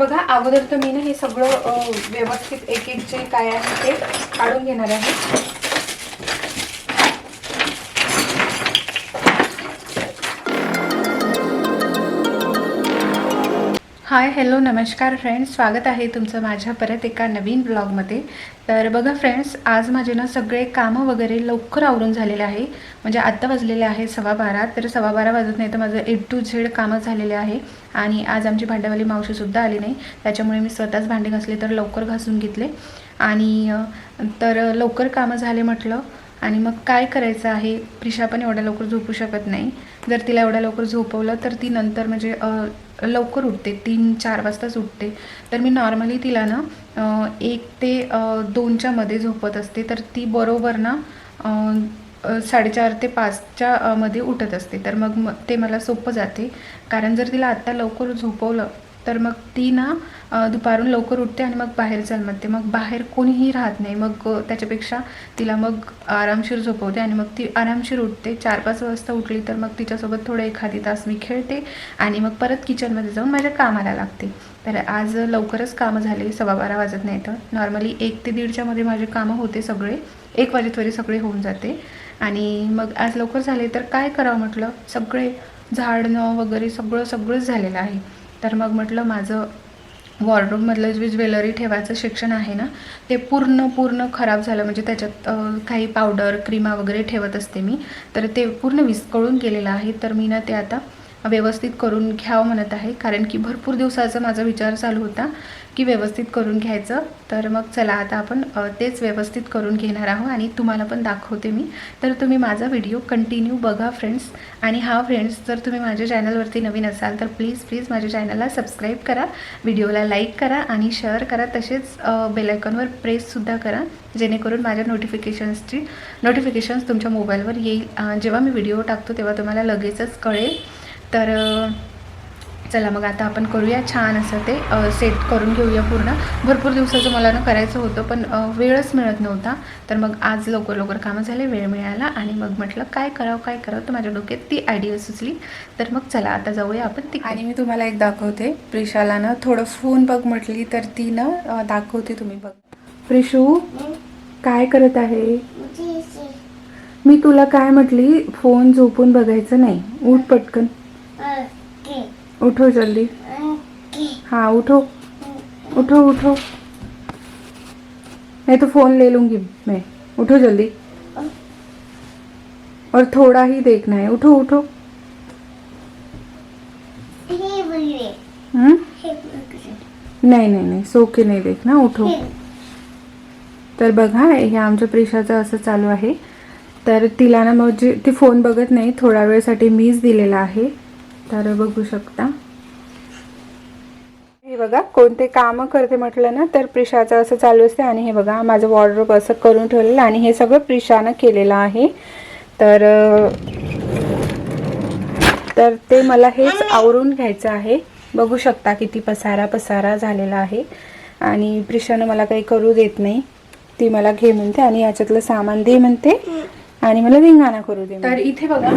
बघा अगोदर तर मी ना हे सगळं व्यवस्थित एक एक जे काय आहे ते काढून घेणार आहे. हाय हॅलो नमस्कार फ्रेंड्स स्वागत आहे तुमचं माझ्या परत एका नवीन ब्लॉगमध्ये तर बघा फ्रेंड्स आज माझे ना सगळे कामं वगैरे लवकर आवरून झालेले आहे. म्हणजे आत्ता वाजलेले आहे सव्वा बारा तर सव्वा बारा वाजत नाही तर माझं ए टू झेड कामं झालेले आहे. आणि आज आमची भांड्यावाली मावशीसुद्धा आली नाही. त्याच्यामुळे मी स्वतःच भांडे घासले तर लवकर घासून घेतले. आणि तर लवकर कामं झाले म्हटलं. आणि मग काय करायचं आहे? प्रिशा पण एवढ्या लवकर झोपू शकत नाही. जर तिला एवढ्या लवकर झोपवलं तर ती नंतर म्हणजे लवकर उठते. तीन चार वाजताच उठते. तर मी नॉर्मली तिला ना एक ते दोनच्या मध्ये झोपत असते. तर ती बरोबर ना साडेचार ते पाचच्या मध्ये उठत असते. तर मग ते मला सोपं जाते. कारण जर तिला आत्ता लवकर झोपवलं तर मग ती ना दुपारून लवकर उठते आणि मग बाहेर जन्मते मग बाहेर कोणीही राहत नाही. मग त्याच्यापेक्षा तिला मग आरामशीर झोपवते आणि मग ती आरामशीर उठते. चार पाच वाजता उठली तर मग तिच्यासोबत थोडं एखादी तास मी खेळते आणि मग परत किचनमध्ये जाऊन माझ्या कामाला लागते. तर आज लवकरच कामं झाले सव्वा बारा वाजत नाही तर. नॉर्मली एक ते दीडच्यामध्ये माझे कामं होते सगळे. एक वाजेत्वरी सगळे होऊन जाते. आणि मग आज लवकर झाले तर काय करावं म्हटलं? सगळे झाडणं वगैरे सगळं सगळंच झालेलं आहे. तर मग म्हटलं माझं वॉर्डरोबमधलं जे ज्वेलरी ठेवायचं शिक्षण आहे ना ते पूर्ण पूर्ण खराब झालं. म्हणजे त्याच्यात काही पावडर क्रीमा वगैरे ठेवत असते मी. तर ते पूर्ण विस्कळून गेलेलं आहे. तर मी ना ते आता व्यवस्थित करून घ्यावं म्हणत आहे. कारण की भरपूर दिवसाचा माझा विचार चालू होता की व्यवस्थित करून घ्यायचं. तर मग चला आता आपण तेच व्यवस्थित करून घेणार आहोत आणि तुम्हाला पण दाखवते मी. तर तुम्ही माझा व्हिडिओ कंटिन्यू बघा फ्रेंड्स. आणि हा फ्रेंड्स जर तुम्ही माझ्या चॅनलवरती नवीन असाल तर प्लीज प्लीज माझ्या चॅनलला सबस्क्राईब करा व्हिडिओला लाईक करा आणि शेअर करा. तसेच बेलायकॉनवर प्रेससुद्धा करा जेणेकरून माझ्या नोटिफिकेशन्सची नोटिफिकेशन्स तुमच्या मोबाईलवर येईल. जेव्हा मी व्हिडिओ टाकतो तेव्हा तुम्हाला लगेचच कळेल. तर चला मग आता आपण करूया छान असं ते सेट करून घेऊया पूर्ण. भरपूर दिवसाचं मला ना करायचं होतं पण वेळच मिळत नव्हता. तर मग आज लवकर लवकर कामं झाले वेळ मिळाला आणि मग म्हटलं काय करावं काय करावं? तर माझ्या डोक्यात ती आयडिया सुचली. तर मग चला आता जाऊया आपण ती आणि मी तुम्हाला एक दाखवते. प्रिशाला ना थोडं फोन बघ म्हटली तर ती ना दाखवते तुम्ही बघ. प्रिशू काय करत आहे? मी तुला काय म्हटली? फोन झोपून बघायचं नाही. उठ पटकन. उठो जल्दी. हाँ उठो. उठो उठो. नहीं तो फोन ले लूंगी मैं. उठो जल्दी. और थोड़ा ही देखना है. उठो उठो. हम्म? नाही नाही नाही सो के नाही देखना उठो. तर बघा हे आमच्या प्रिशाचं असं चालू आहे. तर तिला ना मग जे ती फोन बघत नाही थोड्या वेळसाठी मीच दिलेला आहे. तर बघू शकता. हे बघा कोणते कामं करते म्हटलं ना तर प्रिशाचं असं चालू असते. आणि हे बघा माझं वॉर्डरोब असं करून ठेवलेलं आणि हे सगळं प्रिशानं केलेलं आहे. तर तर ते मला हेच आवरून घ्यायचं आहे. बघू शकता किती पसारा पसारा झालेला आहे. आणि प्रिशानं मला काही करू देत नाही. ती मला घे म्हणते आणि याच्यातलं सामान दे म्हणते. आणि मला धिंगाणा करू दे तर इथे बघा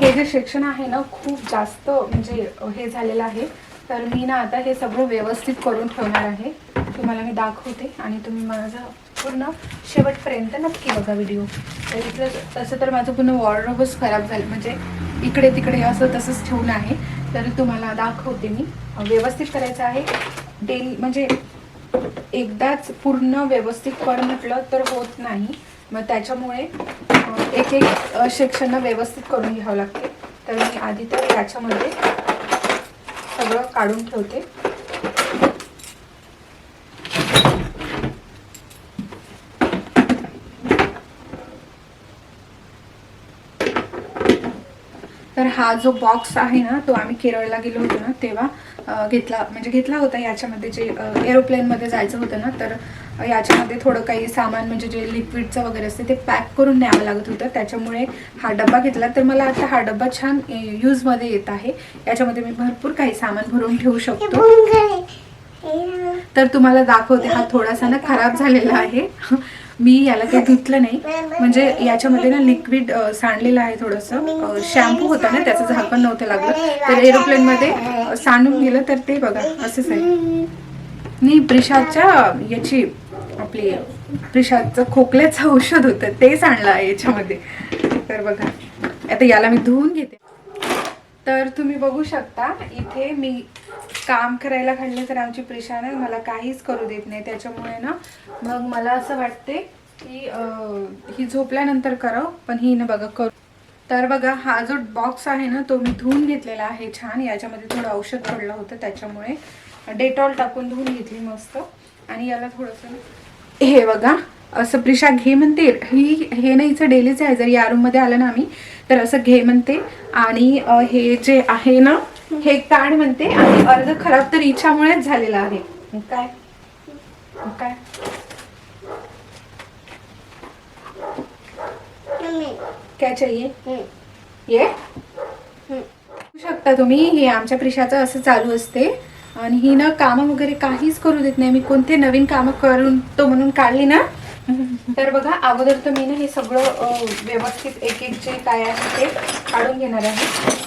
हे जे सेक्शन आहे ना खूप जास्त म्हणजे हे झालेलं आहे. तर मी ना आता हे सगळं व्यवस्थित करून ठेवणार आहे. तुम्हाला मी दाखवते आणि तुम्ही माझं पूर्ण शेवटपर्यंत नक्की बघा व्हिडिओ तर इथलं तसं तर माझं पूर्ण वॉर्डरोबच खराब झालं. म्हणजे इकडे तिकडे असं तसंच ठेवून आहे. तर तुम्हाला दाखवते मी. व्यवस्थित करायचं आहे. डेली म्हणजे एकदाच पूर्ण व्यवस्थित कर म्हटलं तर होत नाही. मग त्याच्यामुळे एक एक सेक्शनं व्यवस्थित करून घ्यावं लागते. तर मी आधी तर याच्यामध्ये सगळं काढून ठेवते. तर हा जो बॉक्स आहे ना तो आम्ही केरळला गेलो होतो ना तेव्हा घेतला म्हणजे घेतला होता याच्यामध्ये जे एरोप्लेनमध्ये जायचं होतं ना तर याच्यामध्ये थोडं काही सामान म्हणजे जे लिक्विडचं वगैरे असते ते पॅक करून न्यावं लागत होतं. त्याच्यामुळे हा डब्बा घेतला. तर मला आता हा डब्बा छान यूजमध्ये येत आहे. याच्यामध्ये मी भरपूर काही सामान भरून ठेवू शकतो. तर तुम्हाला दाखवते हा थोडासा ना खराब झालेला आहे. मी याला काही धुतलं नाही. म्हणजे याच्यामध्ये ना लिक्विड सांडलेलं आहे थोडंसं. शॅम्पू होता ना त्याचं झाकण नव्हतं लागलं. तर एरोप्लेनमध्ये सांडून गेलं तर ते बघा असंच आहे. नाही प्रिशाच्या याची आपली प्रिशाचं खोकल्याचं औषध होतं तेच आणलं आहे याच्यामध्ये. तर बघा आता याला मी धुवून घेते. तर तुम्ही बघू शकता इथे मी काम करायला घालले तर आमची प्रिशाने मला काहीच करू देत नाही. त्याच्यामुळे ना मग मला असं वाटते की ही झोपल्यानंतर करावं पण ही ना बघा करू. तर बघा हा जो बॉक्स आहे ना तो मी धुवून घेतलेला आहे छान. याच्यामध्ये थोडं औषध पडलं होतं त्याच्यामुळे डेटॉल टाकून धुवून घेतली मस्त. आणि याला थोडंसं हे बघा असं प्रिशा घे म्हणते. ही हे ना हिचं डेलीच आहे. जर या रूममध्ये आलं ना आम्ही तर असं घे म्हणते. आणि हे जे आहे ना हे काढ म्हणते. आणि अर्ध खराब तर हिच्यामुळेच झालेलं आहे. काय? काय? काय चाहिए ये? शकता तुम्ही हे आमच्या प्रिशाचं असं चालू असते. आणि ही ना कामं वगैरे काहीच करू देत नाही. मी कोणते नवीन कामं करून तो म्हणून काढली ना. तर बघा अगोदर तर मी ना हे सगळं व्यवस्थित एक एक जे काय आहे ते काढून घेणार आहे.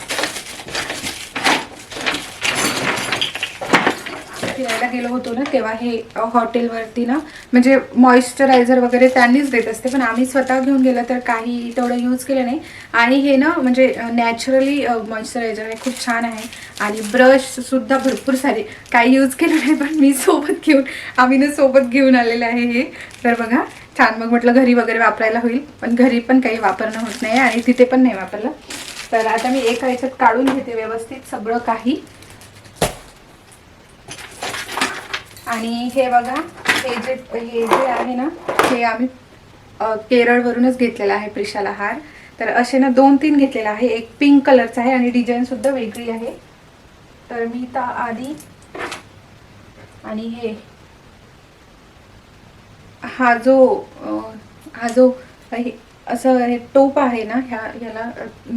गेलो होतो ना तेव्हा हे हॉटेलवरती ना म्हणजे मॉइश्चरायझर वगैरे त्यांनीच देत असते पण आम्ही स्वतः घेऊन गेलं तर काही तेवढं यूज केलं नाही. आणि हे ना म्हणजे नॅचरली मॉइश्चरायझर हे खूप छान आहे. आणि ब्रश सुद्धा भरपूर सारे काही यूज केलं नाही पण मी सोबत घेऊन आम्ही ना सोबत घेऊन आलेलं आहे हे. तर बघा छान. मग म्हटलं घरी वगैरे वापरायला होईल पण घरी पण काही वापरणं होत नाही आणि तिथे पण नाही वापरलं. तर आता मी एका ह्याच्यात काढून घेते व्यवस्थित सगळं काही. आणि हे बघा हे जे हे जे आहे ना हे आम्ही केरळवरूनच घेतलेला आहे प्रिशाला हार. तर असे ना दोन तीन घेतलेला आहे. एक पिंक कलरचा आहे आणि डिझाईन सुद्धा वेगळी आहे. तर मी ता आधी आणि हे हा जो हा जो हे असं हे टोप आहे ना ह्या याला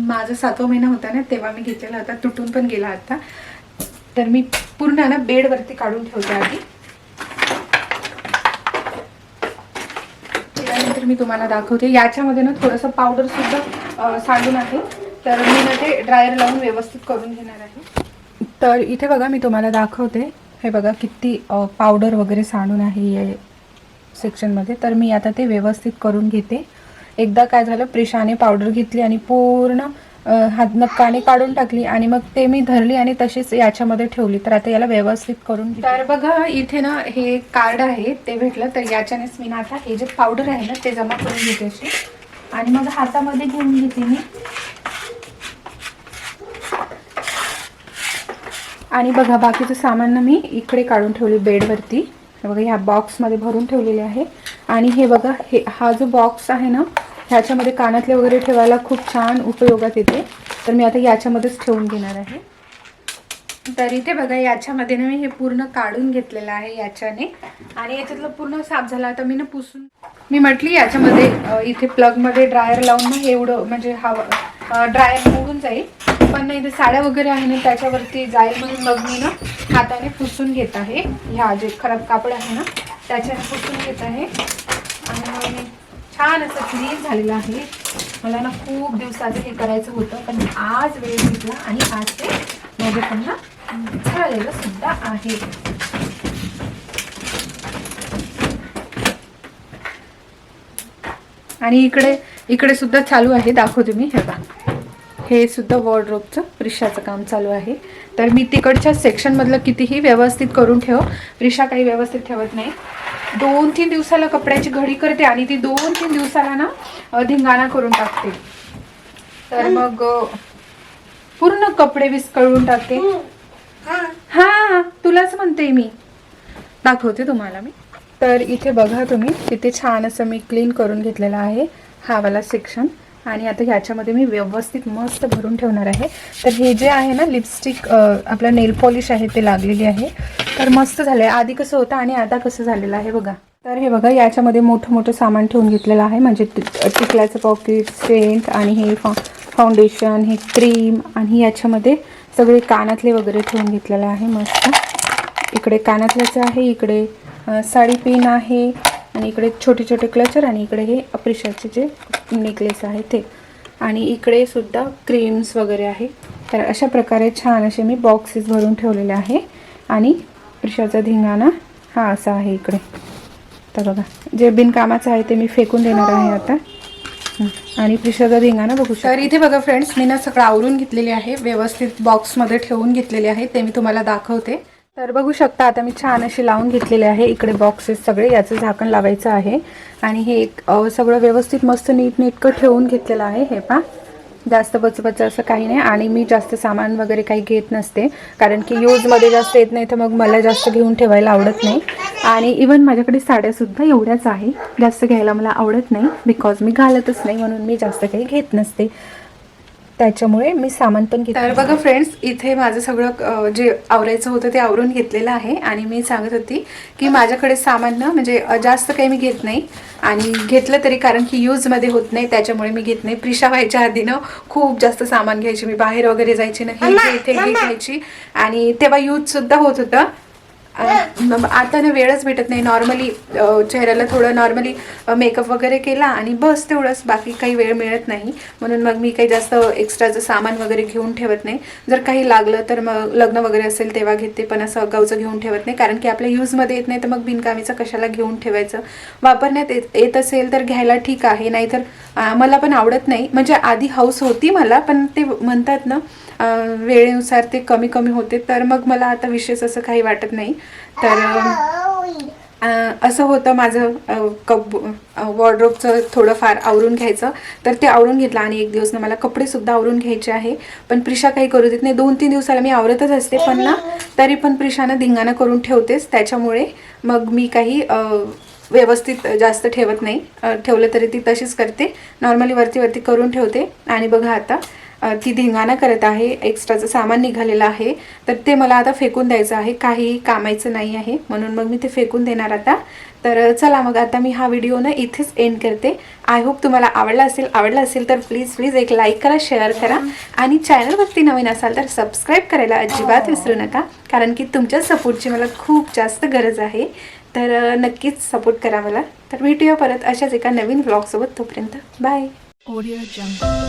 माझा सातवा महिना होता ना तेव्हा मी घेतलेला होता तुटून पण गेला आता. तर मी पूर्ण ना बेडवरती काढून ठेवते आधी. तर मी तुम्हाला दाखवते. याच्यामध्ये ना थोडंसं पावडर सुद्धा सांडून आहे. तर मी ना ते ड्रायर लावून व्यवस्थित करून घेणार आहे. तर इथे बघा मी तुम्हाला दाखवते. हे बघा किती पावडर वगैरे सांडून आहे या सेक्शनमध्ये तर मी आता ते व्यवस्थित करून घेते. एकदा काय झालं प्रिशाने पावडर घेतली आणि पूर्ण अ, हात नक्काने काढून टाकली आणि मग ते मी धरली आणि तशीच याच्यामध्ये ठेवली. तर आता याला व्यवस्थित करून तर बघा इथे ना हे कार्ड आहे ते भेटलं तर याच्यानेच मी ना आता हे जे पावडर आहे ना ते जमा करून घेते अशी. आणि मग हातामध्ये घेऊन घेते मी. आणि बघा बाकीचं सामान मी इकडे काढून ठेवली बेडवरती. बघा ह्या बॉक्समध्ये भरून ठेवलेले आहे. आणि हे बघा हे हा जो बॉक्स आहे ना ह्याच्यामध्ये कानातले वगैरे ठेवायला खूप छान उपयोगात येते तर मी आता याच्यामध्येच ठेवून घेणार आहे. तर इथे बघा याच्यामध्ये ना मी हे पूर्ण काढून घेतलेलं आहे याच्याने. आणि याच्यातलं पूर्ण साफ झाला. आता मी ना पुसून मी म्हटली याच्यामध्ये इथे प्लगमध्ये ड्रायर लावून ना एवढं म्हणजे हवा ड्रायर मोडून जाईल. पण नाही इथे साड्या वगैरे आहे ना त्याच्यावरती जाईल म्हणून मग मी ना हाताने पुसून घेत आहे. ह्या जे खराब कापड आहे ना त्याच्याने पुसून घेत आहे. आणि मग मी छान असं क्लीन झालेलं आहे. मला ना खूप दिवसाचं हे करायचं होतं पण आज वेळ घेतला आणि आज ते माझ्याकडनं झालेलं सुद्धा आहे. आणि इकडे इकडे सुद्धा चालू आहे दाखवते मी हे बघा. हे सुद्धा वॉर्डरोबचं रिक्षाचं काम चालू आहे. तर मी तिकडच्या सेक्शनमधलं कितीही व्यवस्थित करून ठेव रिक्षा काही व्यवस्थित ठेवत नाही. दोन तीन दिवसाला कपड्याची घडी करते आणि ती दोन तीन दिवसाला ना धिंगाणा करून टाकते. तर मग पूर्ण कपडे विस्कळून टाकते. हा. तुलाच म्हणते मी. दाखवते तुम्हाला मी. तर इथे बघा तुम्ही किती छान असं मी क्लीन करून घेतलेला आहे. हा वाला सेक्शन आणि आता ह्याच्यामध्ये मी व्यवस्थित मस्त भरून ठेवणार आहे. तर हे जे आहे ना लिपस्टिक आपलं नेल पॉलिश आहे ते लागलेली आहे. तर मस्त झालं आहे आधी कसं होतं आणि आता कसं झालेलं आहे बघा. तर हे बघा याच्यामध्ये मोठं मोठं सामान ठेवून घेतलेलं आहे. म्हणजे टिकल्याचं पॉकेट सेंट आणि हे फा फाउंडेशन हे क्रीम आणि याच्यामध्ये सगळे कानातले वगैरे ठेवून घेतलेलं आहे मस्त. इकडे कानातल्याचं आहे इकडे साडी पिन आहे. आणि इकडे छोटे छोटे क्लचर आणि इकडे हे अप्रिशाचे जे नेकलेस आहे ते. आणि इकडे सुद्धा क्रीम्स वगैरे आहे. तर अशा प्रकारे छान असे मी बॉक्सेस भरून ठेवलेले आहे. आणि प्रिशाचा धिंगाणा हा असा आहे इकडे. तर बघा जे बिनकामाचं आहे ते मी फेकून देणार आहे आता. आणि प्रिशाचा धिंगाणा बघू तर इथे बघा फ्रेंड्स मी ना सगळं आवरून घेतलेले आहे. व्यवस्थित बॉक्समध्ये ठेवून घेतलेले आहे. ते मी तुम्हाला दाखवते. तर बघू शकता आता मी छान अशी लावून घेतलेले आहे. इकडे बॉक्सेस सगळे याचं झाकण लावायचं आहे. आणि हे एक सगळं व्यवस्थित मस्त नीटनेटकं ठेवून घेतलेलं आहे. हे पा जास्त बचबच असं काही नाही. आणि मी जास्त सामान वगैरे काही घेत नसते. कारण की यूजमध्ये जास्त येत नाही तर मग मला जास्त घेऊन ठेवायला आवडत नाही. आणि इवन माझ्याकडे साड्यासुद्धा एवढ्याच आहे. जास्त घ्यायला मला आवडत नाही. बिकॉज मी घालतच नाही म्हणून मी जास्त काही घेत नसते. त्याच्यामुळे मी सामान पण घेते तर बघा फ्रेंड्स इथे माझं सगळं जे आवरायचं होतं ते आवरून घेतलेलं आहे. आणि मी सांगत होती की माझ्याकडे सामान ना म्हणजे जास्त काही मी घेत नाही. आणि घेतलं तरी कारण की यूजमध्ये होत नाही त्याच्यामुळे मी घेत नाही. प्रिशा व्हायच्या आधी ना खूप जास्त सामान घ्यायची. मी बाहेर वगैरे जायची ना हे इथे घ्यायची. आणि तेव्हा यूजसुद्धा होत होतं. आता ना वेळच भेटत नाही. नॉर्मली चेहऱ्याला थोडं नॉर्मली मेकअप वगैरे केला आणि बस तेवढंच. बाकी काही वेळ मिळत नाही. म्हणून मग मी काही जास्त एक्स्ट्राचं सामान वगैरे घेऊन ठेवत नाही. जर काही लागलं तर मग लग्न वगैरे असेल तेव्हा घेते पण असं अगाऊचं घेऊन ठेवत नाही. कारण की आपल्या यूजमध्ये येत नाही तर मग बिनकामीचं कशाला घेऊन ठेवायचं? वापरण्यात येत येत असेल तर घ्यायला ठीक आहे. नाहीतर मला पण आवडत नाही. म्हणजे आधी हाऊस होती मला पण ते म्हणतात ना वेळेनुसार ते कमी कमी होते. तर मग मला आता विशेष असं काही वाटत नाही. तर असं होतं माझं कब कप वॉर्ड्रोबचं थोडंफार आवरून घ्यायचं. तर ते आवरून घेतलं आणि एक दिवस ना मला कपडेसुद्धा आवरून घ्यायचे आहे. पण प्रिशा काही करू देत नाही. दोन तीन दिवसाला मी आवरतच असते पण ना तरी पण प्रिशानं धिंगाणं करून ठेवतेच. त्याच्यामुळे मग मी काही व्यवस्थित जास्त ठेवत नाही. ठेवलं तरी ती तशीच करते. नॉर्मली वरती वरती करून ठेवते. आणि बघा आता ती धिंगाणा करत आहे. एक्स्ट्राचं सामान निघालेलं आहे. तर ते मला आता फेकून द्यायचं आहे. काहीही कामायचं नाही आहे. म्हणून मग मी ते फेकून देणार आता. तर चला मग आता मी हा व्हिडिओ ना इथेच एंड करते. आय होप तुम्हाला आवडला असेल आवडला असेल तर प्लीज प्लीज एक लाईक करा शेअर करा. आणि चॅनलवरती नवीन असाल तर सबस्क्राईब करायला अजिबात विसरू नका. कारण की तुमच्या सपोर्टची मला खूप जास्त गरज आहे. तर नक्कीच सपोर्ट करा मला. तर भेटूया परत अशाच एका नवीन ब्लॉगसोबत तोपर्यंत. Bye Audio Jungle.